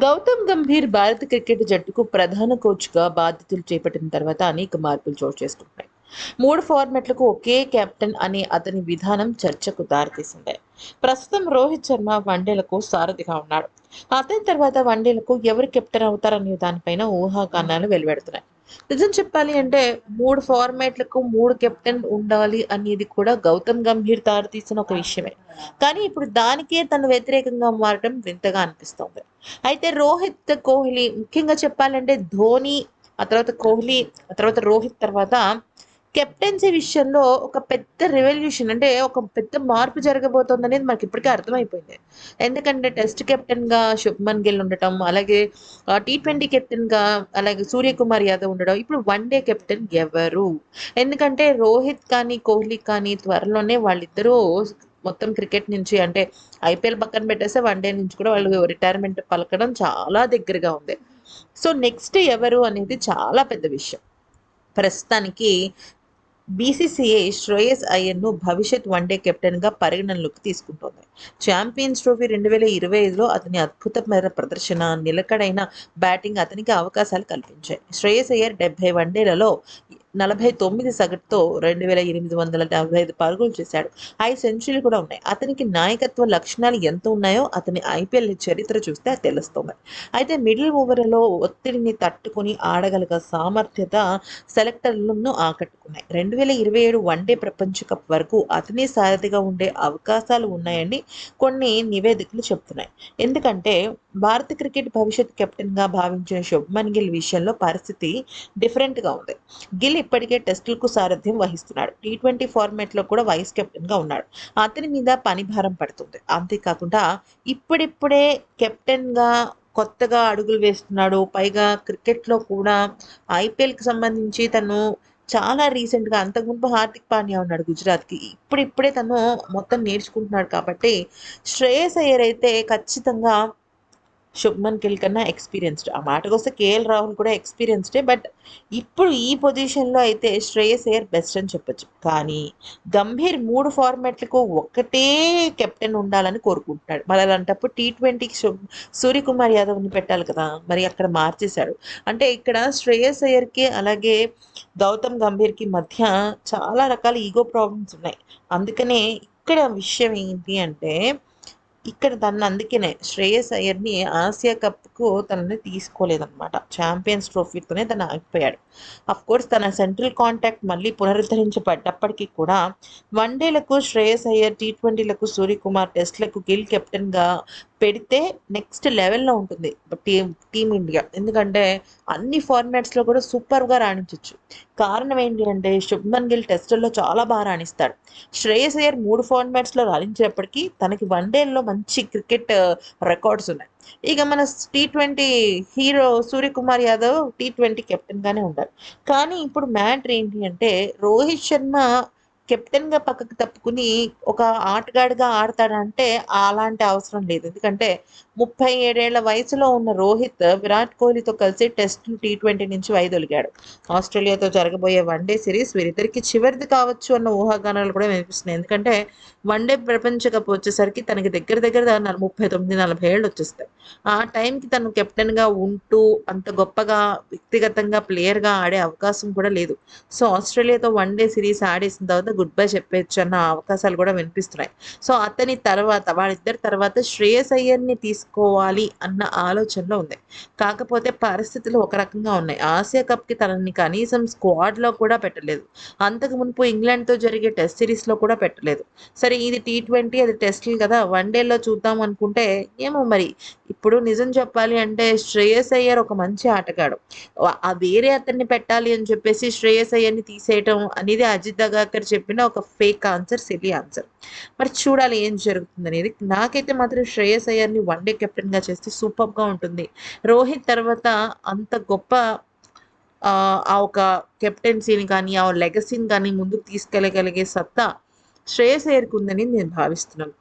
గౌతమ్ గంభీర్ భారత క్రికెట్ జట్టుకు ప్రధాన కోచ్గా బాధ్యతలు చేపట్టిన తర్వాత అనేక మార్పులు చోటు చేసుకుంటున్నాయి. మూడు ఫార్మాట్లకు ఒకే కెప్టెన్ అనే అతని విధానం చర్చకు దారితీసింది. ప్రస్తుతం రోహిత్ శర్మ వన్డేలకు సారథిగా ఉన్నాడు. అతని తర్వాత వన్డేలకు ఎవరు కెప్టెన్ అవుతారనే దానిపైన ఊహాగానాలు వెలువడుతున్నాయి. నిజం చెప్పాలి అంటే మూడు ఫార్మాట్లకు మూడు కెప్టెన్ ఉండాలి అనేది కూడా గౌతమ్ గంభీర్ తారు తీసిన ఒక విషయమే. కానీ ఇప్పుడు దానికే తను వ్యతిరేకంగా మారడం వింతగా అనిపిస్తోంది. అయితే రోహిత్ కోహ్లీ ముఖ్యంగా చెప్పాలంటే ధోని ఆ తర్వాత కోహ్లీ ఆ తర్వాత రోహిత్ తర్వాత కెప్టెన్సీ విషయంలో ఒక పెద్ద రెవల్యూషన్ అంటే ఒక పెద్ద మార్పు జరగబోతోంది అనేది మనకి ఇప్పటికే అర్థమైపోయింది. ఎందుకంటే టెస్ట్ కెప్టెన్గా శుభ్మన్ గిల్ ఉండటం అలాగే టీ ట్వంటీ కెప్టెన్గా అలాగే సూర్యకుమార్ యాదవ్ ఉండడం ఇప్పుడు వన్ డే కెప్టెన్ ఎవరు? ఎందుకంటే రోహిత్ కానీ కోహ్లీ కానీ త్వరలోనే వాళ్ళిద్దరూ మొత్తం క్రికెట్ నుంచి అంటే ఐపీఎల్ పక్కన పెట్టేస్తే వన్ డే నుంచి కూడా వాళ్ళు రిటైర్మెంట్ పలకడం చాలా దగ్గరగా ఉంది. సో నెక్స్ట్ ఎవరు అనేది చాలా పెద్ద విషయం. ప్రస్తుతానికి బీసీసీఐ శ్రేయస్ అయ్యర్ను భవిష్యత్ వన్డే కెప్టెన్గా పరిగణనలోకి తీసుకుంటోంది. ఛాంపియన్స్ ట్రోఫీ రెండు వేల ఇరవై ఐదులో అతని అద్భుతమైన ప్రదర్శన నిలకడైన బ్యాటింగ్ అతనికి అవకాశాలు కల్పించాయి. శ్రేయస్ అయ్యర్ డెబ్బై వన్డేలలో నలభై తొమ్మిది సగటుతో రెండు వేల ఎనిమిది వందల డెబ్బై ఐదు పరుగులు చేశాడు. ఐదు సెంచరీలు కూడా ఉన్నాయి. అతనికి నాయకత్వ లక్షణాలు ఎంత ఉన్నాయో అతని ఐపీఎల్ చరిత్ర చూస్తే తెలుస్తుంది. అయితే మిడిల్ ఓవర్లో ఒత్తిడిని తట్టుకొని ఆడగలిగ సామర్థ్యత సెలెక్టర్లను ఆకట్టుకున్నాయి రెండు వేల ఇరవై ఏడు వన్డే ప్రపంచ కప్ వరకు అతనే సారథిగా ఉండే అవకాశాలు ఉన్నాయని కొన్ని నివేదికలు చెప్తున్నాయి ఎందుకంటే భారత క్రికెట్ భవిష్యత్ కెప్టెన్గా భావించిన శుభ్మన్ గిల్ విషయంలో పరిస్థితి డిఫరెంట్గా ఉంది. గిల్ ఇప్పటికే టెస్టులకు సారథ్యం వహిస్తున్నాడు. టీ ట్వంటీ ఫార్మాట్లో కూడా వైస్ కెప్టెన్గా ఉన్నాడు. అతని మీద పనిభారం పడుతుంది. అంతేకాకుండా ఇప్పుడిప్పుడే కెప్టెన్గా కొత్తగా అడుగులు వేస్తున్నాడు. పైగా క్రికెట్లో కూడా ఐపీఎల్కి సంబంధించి తను చాలా రీసెంట్గా అంతకుముందు హార్దిక్ పాండ్యా ఉన్నాడు గుజరాత్కి. ఇప్పుడిప్పుడే తను మొత్తం నేర్చుకుంటున్నాడు కాబట్టి శ్రేయస్ అయ్యర్ అయితే ఖచ్చితంగా శుభ్మన్ గిల్ కన్నా ఎక్స్పీరియన్స్డ్ ఆ మాటకు వస్తే కేఎల్ రాహుల్ కూడా ఎక్స్పీరియన్స్డే బట్ ఇప్పుడు ఈ పొజిషన్లో అయితే శ్రేయస్ అయ్యర్ బెస్ట్ అని చెప్పొచ్చు. కానీ గంభీర్ మూడు ఫార్మాట్లకు ఒక్కటే కెప్టెన్ ఉండాలని కోరుకుంటున్నాడు. మరి అలాంటప్పుడు టీ ట్వంటీకి సూర్యకుమార్ యాదవ్ని పెట్టాలి కదా మరి అక్కడ మార్చేశాడు. అంటే ఇక్కడ శ్రేయస్ అయ్యర్కి అలాగే గౌతమ్ గంభీర్కి మధ్య చాలా రకాల ఈగో ప్రాబ్లమ్స్ ఉన్నాయి. అందుకనే ఇక్కడ విషయం ఏంటి అంటే ఇక్కడ తను అందుకనే శ్రేయస్ అయ్యర్ని ఆసియా కప్కు తనని తీసుకోలేదన్నమాట. ఛాంపియన్స్ ట్రోఫీతోనే తను ఆగిపోయాడు. కోర్స్ తన సెంట్రల్ కాంటాక్ట్ మళ్ళీ పునరుద్ధరించబడ్డప్పటికీ కూడా వన్డేలకు శ్రేయస్ అయ్యర్ టీ ట్వంటీలకు సూర్యకుమార్ టెస్ట్లకు గిల్ కెప్టెన్గా పెడితే నెక్స్ట్ లెవెల్లో ఉంటుంది. టీమ్ టీమిండియా ఎందుకంటే అన్ని ఫార్మాట్స్లో కూడా సూపర్గా రాణించవచ్చు కారణం ఏంటి అంటే శుభ్మన్ గిల్ టెస్టుల్లో చాలా బాగా రాణిస్తాడు. శ్రేయస్ అయ్యర్ మూడు ఫార్మాట్స్లో రాణించేప్పటికీ తనకి వన్డేల్లో మంచి క్రికెట్ రికార్డ్స్ uh, ఉన్నాయి. ఇక మన T twenty hero Suryakumar Yadav T twenty కెప్టెన్గానే ఉండాలి. కానీ ఇప్పుడు మ్యాటర్ ఏంటి అంటే రోహిత్ శర్మ కెప్టెన్గా పక్కకు తప్పుకుని ఒక ఆటగాడిగా ఆడతాడంటే అలాంటి అవసరం లేదు. ఎందుకంటే ముప్పై ఏడేళ్ళ వయసులో ఉన్న రోహిత్ విరాట్ కోహ్లీతో కలిసి టెస్ట్ టీ ట్వంటీ నుంచి వైదొలిగాడు. ఆస్ట్రేలియాతో జరగబోయే వన్డే సిరీస్ వీరిద్దరికి చివరిది కావచ్చు అన్న ఊహాగానాలు కూడా వినిపిస్తున్నాయి. ఎందుకంటే వన్డే ప్రపంచ కప్ వచ్చేసరికి తనకి దగ్గర దగ్గర ముప్పై తొమ్మిది నలభై ఏళ్ళు వచ్చేస్తాయి. ఆ టైంకి తను కెప్టెన్గా ఉంటూ అంత గొప్పగా వ్యక్తిగతంగా ప్లేయర్గా ఆడే అవకాశం కూడా లేదు. సో ఆస్ట్రేలియాతో వన్డే సిరీస్ ఆడేసిన తర్వాత గుడ్ బై చెప్పొచ్చు అన్న అవకాశాలు కూడా వినిపిస్తున్నాయి. సో అతని తర్వాత వాళ్ళిద్దరి తర్వాత శ్రేయస్ అయ్యర్ని తీసుకోవాలి అన్న ఆలోచనలో ఉంది. కాకపోతే పరిస్థితులు ఒక రకంగా ఉన్నాయి. ఆసియా కప్కి తనని కనీసం స్క్వాడ్లో కూడా పెట్టలేదు. అంతకు మునుపు ఇంగ్లాండ్తో జరిగే టెస్ట్ సిరీస్లో కూడా పెట్టలేదు. సరే ఇది టీ ట్వంటీ అది టెస్ట్లు కదా. వన్ డేలో చూద్దాం అనుకుంటే ఏమో మరి. ఇప్పుడు నిజం చెప్పాలి అంటే శ్రేయస్ అయ్యర్ ఒక మంచి ఆటగాడు. ఆ వేరే అతన్ని పెట్టాలి అని చెప్పేసి శ్రేయస్ అయ్యర్ని తీసేయటం అనేది అజిత్ దగాకర్ చెప్పిన ఒక ఫేక్ ఆన్సర్ సిలీ ఆన్సర్ మరి చూడాలి ఏం జరుగుతుంది అనేది. నాకైతే మాత్రం శ్రేయస్ అయ్యర్ని వన్ డే కెప్టెన్గా చేస్తే సూపర్గా ఉంటుంది. రోహిత్ తర్వాత అంత గొప్ప ఆ ఒక కెప్టెన్సీని కానీ ఆ లెగసీని కానీ ముందుకు తీసుకెళ్ళగలిగే సత్తా శ్రేయస్ అయ్యర్కి ఉందని నేను భావిస్తున్నాను.